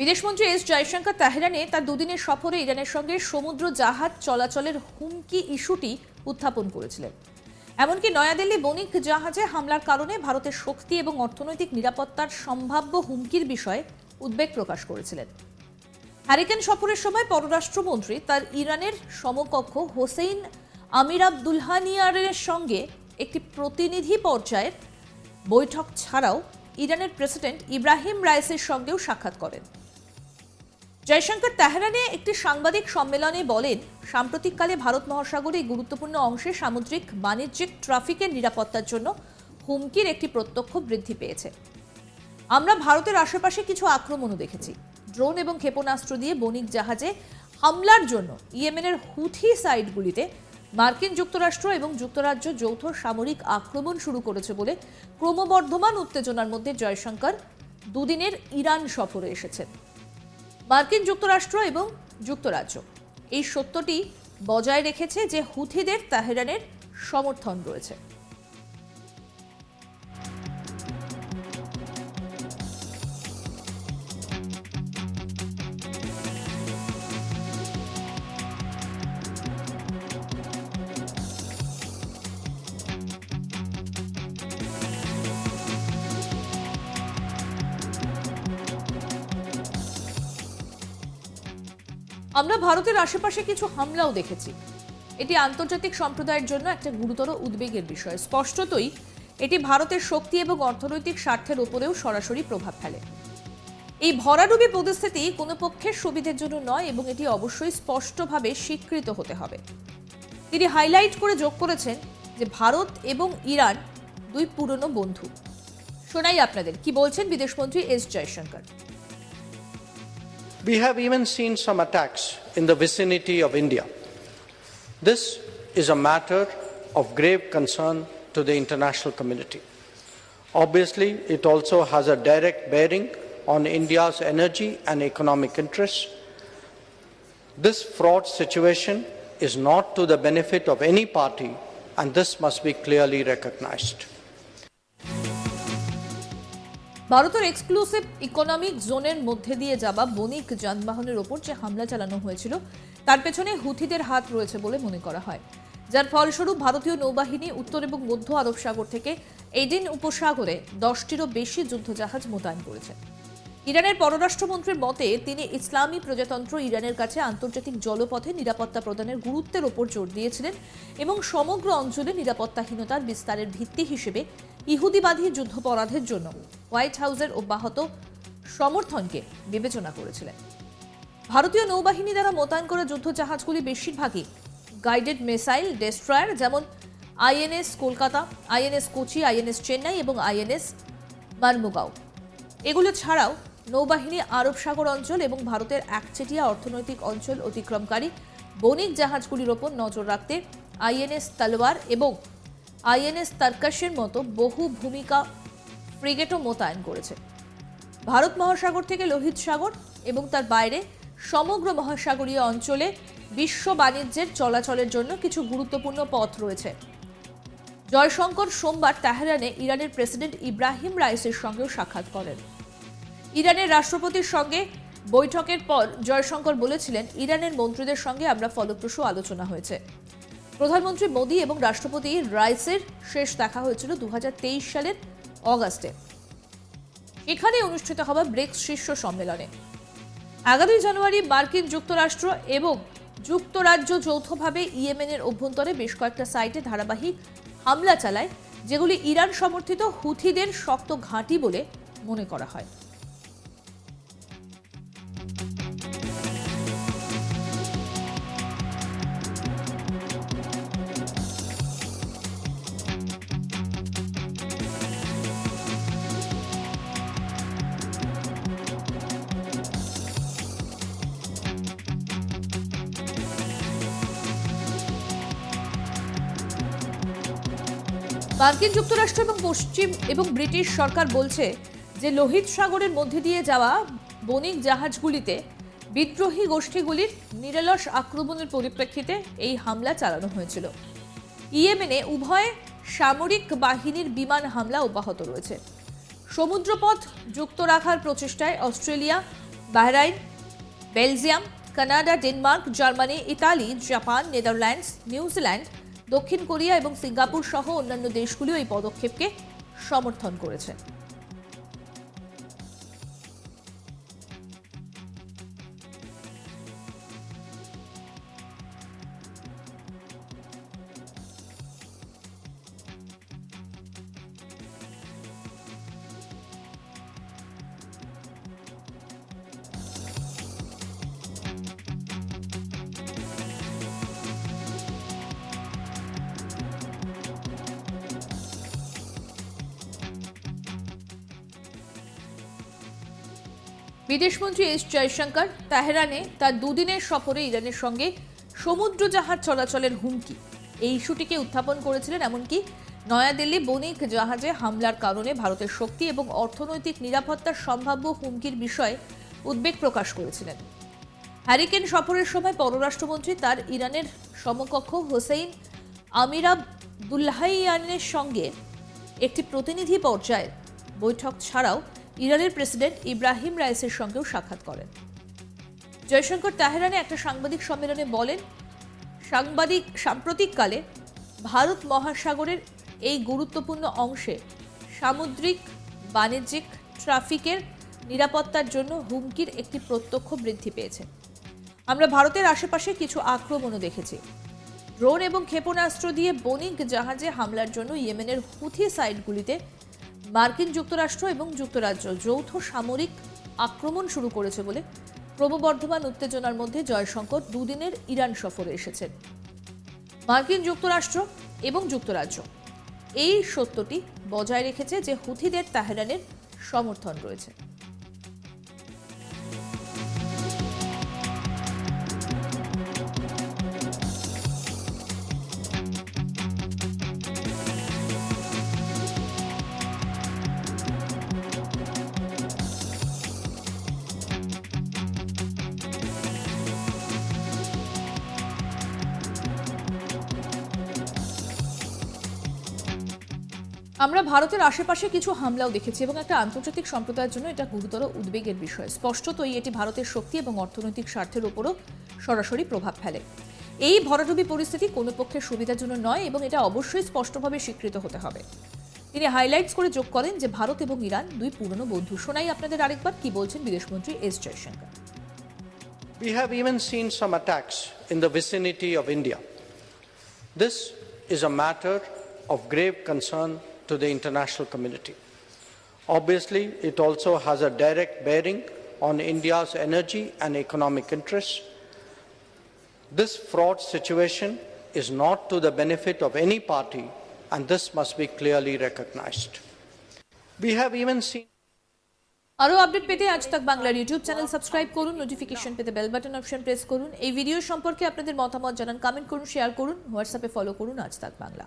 বিদেশমন্ত্রী এস জয়শঙ্কর তেহরানে তার দুদিনের সফরে ইরানের সঙ্গে সমুদ্র জাহাজ চলাচলের হুমকি ইস্যুটি উত্থাপন করেছিলেন। এমনকি নয়াদিল্লি বণিক জাহাজে হামলার কারণে ভারতের শক্তি এবং অর্থনৈতিক নিরাপত্তার সম্ভাব্য হুমকির বিষয়ে উদ্বেগ প্রকাশ করেছিলেন। হ্যারিকেন সফরের সময় পররাষ্ট্রমন্ত্রী তার ইরানের সমকক্ষ হোসেইন আমির আবদুলহানিয়ারের সঙ্গে একটি প্রতিনিধি পর্যায়ের বৈঠক ছাড়াও ইরানের প্রেসিডেন্ট ইব্রাহিম রাইসের সঙ্গেও সাক্ষাৎ করেন। জয়শঙ্কর তেহরানে একটি সাংবাদিক সম্মেলনে বলেন, সাম্প্রতিককালে ভারত মহাসাগরে গুরুত্বপূর্ণ অংশে সামুদ্রিক বাণিজ্যিক ট্রাফিকের নিরাপত্তার জন্য হুমকির একটি প্রত্যক্ষ বৃদ্ধি পেয়েছে। আমরা ভারতের আশেপাশে কিছু আক্রমণও দেখেছি। ড্রোন এবং ক্ষেপণাস্ত্র দিয়ে বণিক জাহাজে হামলার জন্য ইয়েমেনের হুথি সাইটগুলিতে মার্কিন যুক্তরাষ্ট্র এবং যুক্তরাজ্য যৌথ সামরিক আক্রমণ শুরু করেছে বলে ক্রমবর্ধমান উত্তেজনার মধ্যে জয়শঙ্কর দুদিনের ইরান সফরে এসেছেন। মার্কিন যুক্তরাষ্ট্র এবং যুক্তরাজ্য। এই সত্যটি বজায় রেখেছে যে হুথিদের তাহেরানের সমর্থন রয়েছে। আমরা ভারতের আশেপাশে কিছু হামলাও দেখেছি। এটি আন্তর্জাতিক সম্প্রদায়ের জন্য একটা গুরুতর উদ্বেগের বিষয়। স্পষ্টতই, এটি ভারতের শক্তি এবং অর্থনৈতিক স্বার্থের উপরেও সরাসরি প্রভাব ফেলে। এই ভরাডুবি পরিস্থিতি কোনো পক্ষের সুবিধের জন্য নয় এবং এটি অবশ্যই স্পষ্টভাবে স্বীকৃত হতে হবে। তিনি হাইলাইট করে যোগ করেছেন যে ভারত এবং ইরান দুই পুরনো বন্ধু। শোনাই আপনাদের, কি বলছেন বিদেশমন্ত্রী S Jaishankar? We have even seen some attacks in the vicinity of India. This is a matter of grave concern to the international community. Obviously, it also has a direct bearing on India's energy and economic interests. This fraud situation is not to the benefit of any party, and this must be clearly recognized. ভারতের exclusive economic জোনের মধ্যে দিয়ে যাওয়া বণিক যানবাহনের ওপর যে হামলা চালানো হয়েছিল, তার পেছনে হুথিদের হাত রয়েছে বলে মনে করা হয়। যার ফলস্বরূপ ভারতীয় নৌবাহিনী উত্তর এবং মধ্য আরব সাগর থেকে এডেন উপসাগরে দশটিরও বেশি যুদ্ধজাহাজ মোতায়েন করেছে। ইরানের পররাষ্ট্রমন্ত্রীর মতে, তিনি ইসলামী প্রজাতন্ত্র ইরানের কাছে আন্তর্জাতিক জলপথে নিরাপত্তা প্রদানের গুরুত্বের ওপর জোর দিয়েছিলেন এবং সমগ্র অঞ্চলে নিরাপত্তাহীনতার বিস্তারের ভিত্তি হিসেবে ইহুদিবাদী যুদ্ধপরাধের জন্য হোয়াইট হাউসের অব্যাহত সমর্থনকে বিবেচনা করেছিলেন। ভারতীয় নৌবাহিনী দ্বারা মোতায়েন করা যুদ্ধজাহাজগুলি বেশিরভাগই গাইডেড মিসাইল ডেস্ট্রয়ার যেমন INS Kolkata INS Kochi INS Chennai এবং আইএনএস মারমুগাও। এগুলো ছাড়াও নৌবাহিনী আরব সাগর অঞ্চল এবং ভারতের একচেটিয়া অর্থনৈতিক অঞ্চল অতিক্রমকারী বণিক জাহাজগুলির ওপর নজর রাখতে আইএনএস তালোয়ার এবং আইএনএস তারকাশের মতো বহু ভূমিকা ফ্রিগেটও মোতায়েন করেছে। ভারত মহাসাগর থেকে লোহিত সাগর এবং তার বাইরে সমগ্র মহাসাগরীয় অঞ্চলে বিশ্ব বাণিজ্যের চলাচলের জন্য কিছু গুরুত্বপূর্ণ পথ রয়েছে। জয়শঙ্কর সোমবার তেহরানে ইরানের প্রেসিডেন্ট ইব্রাহিম রাইসের সঙ্গেও সাক্ষাৎ করেন। ইরানের রাষ্ট্রপতির সঙ্গে বৈঠকের পর জয়শঙ্কর বলেছিলেন, ইরানের মন্ত্রীদের সঙ্গে আমরা ফলপ্রসূ আলোচনা হয়েছে। প্রধানমন্ত্রী মোদী এবং রাষ্ট্রপতি রাইসের শেষ দেখা হয়েছিল দু সালের অগাস্টে। এখানে অনুষ্ঠিত হওয়া ব্রিক্স শীর্ষ সম্মেলনে। আগামী জানুয়ারি মার্কিন যুক্তরাষ্ট্র এবং যুক্তরাজ্য যৌথভাবে ইয়েমেনের অভ্যন্তরে বেশ কয়েকটা সাইটে ধারাবাহিক হামলা চালায়, যেগুলি ইরান সমর্থিত হুথিদের শক্ত ঘাঁটি বলে মনে করা হয়। মার্কিন যুক্তরাষ্ট্র এবং পশ্চিম এবং ব্রিটিশ সরকার বলছে যে লোহিত সাগরের মধ্যে দিয়ে যাওয়া বণিক জাহাজগুলিতে বিদ্রোহী গোষ্ঠীগুলির নিরলস আক্রমণের পরিপ্রেক্ষিতে এই হামলা চালানো হয়েছিল। ইয়েমেনে উভয় সামরিক বাহিনীর বিমান হামলা অব্যাহত রয়েছে। সমুদ্রপথ যুক্ত রাখার প্রচেষ্টায় Australia, Bahrain, Belgium, Canada, Denmark, Germany, Italy, Japan, Netherlands, New Zealand দক্ষিণ কোরিয়া এবং সিঙ্গাপুর সহ অন্যান্য দেশগুলিও এই পদক্ষেপকে সমর্থন করেছে। বিদেশমন্ত্রী এস জয়শঙ্কর তেহরানে তার দুদিনের সফরে ইরানের সঙ্গে সমুদ্র জাহাজ চলাচলের হুমকি। এই ইস্যুটিকে উত্থাপন করেছিলেন এমনকি নয়াদিল্লি বণিক জাহাজে হামলার কারণে ভারতের শক্তি এবং অর্থনৈতিক নিরাপত্তার সম্ভাব্য হুমকির বিষয়ে উদ্বেগ প্রকাশ করেছিলেন। হ্যারিকেন সফরের সময় পররাষ্ট্রমন্ত্রী তার ইরানের সমকক্ষ হোসেইন আমিরাবদুল্লাহিয়ানের সঙ্গে একটি প্রতিনিধি পর্যায়ের বৈঠক ছাড়াও ইরানের প্রেসিডেন্ট ইব্রাহিম রাইসের সঙ্গেও সাক্ষাৎ করেন। জয়শঙ্কর তেহরানে একটা সাংবাদিক সম্মেলনে বলেন, সাংবাদিক সাম্প্রতিককালে ভারত মহাসাগরের এই গুরুত্বপূর্ণ অংশে সামুদ্রিক বাণিজ্যিক ট্রাফিকের নিরাপত্তার জন্য হুমকির একটি প্রত্যক্ষ বৃদ্ধি পেয়েছে। আমরা ভারতের আশেপাশে কিছু আক্রমণও দেখেছি। ড্রোন এবং ক্ষেপণাস্ত্র দিয়ে বণিক জাহাজে হামলার জন্য ইয়েমেনের হুথি সাইটগুলিতে মার্কিন যুক্তরাষ্ট্র এবং যুক্তরাজ্য যৌথ সামরিক আক্রমণ শুরু করেছে বলে ক্রমবর্ধমান উত্তেজনার মধ্যে জয়শঙ্কর দুদিনের ইরান সফরে এসেছেন। মার্কিন যুক্তরাষ্ট্র এবং যুক্তরাজ্য। এই সত্যটি বজায় রেখেছে যে হুথিদের তাহরানের সমর্থন রয়েছে। আমরা ভারতের আশেপাশে কিছু হামলাও দেখেছি এবং একটা আন্তর্জাতিক সম্প্রদায়ের জন্য এটা গুরুতর উদ্বেগের বিষয়। স্পষ্টতই এটি ভারতের শক্তি এবং অর্থনৈতিক স্বার্থের উপরও সরাসরি প্রভাব ফেলে। এই ভরাডুবি পরিস্থিতি কোনো পক্ষের সুবিধার জন্য নয় এবং এটা অবশ্যই স্পষ্টভাবে স্বীকৃত হতে হবে। তিনি হাইলাইটস করে যোগ করেন যে ভারত এবং ইরান দুই পুরনো বন্ধু। শোনাই আপনাদের আরেকবার কি বলছেন বিদেশমন্ত্রী S Jaishankar. We have even seen some attacks in the vicinity of India. This is a matter of grave concern to the international community. Obviously, it also has a direct bearing on India's energy and economic interests. This fraud situation is not to the benefit of any party, and this must be clearly recognized. We have even seen আরও update পেতে আজ তাক বাংলার YouTube channel subscribe করুন notification পেতে bell button option press করুন এই video সম্পর্কে আপনাদের মতামত জানান কমেন্ট করুন শেয়ার করুন হোয়াটসঅ্যাপে ফলো করুন আজ তাক বাংলা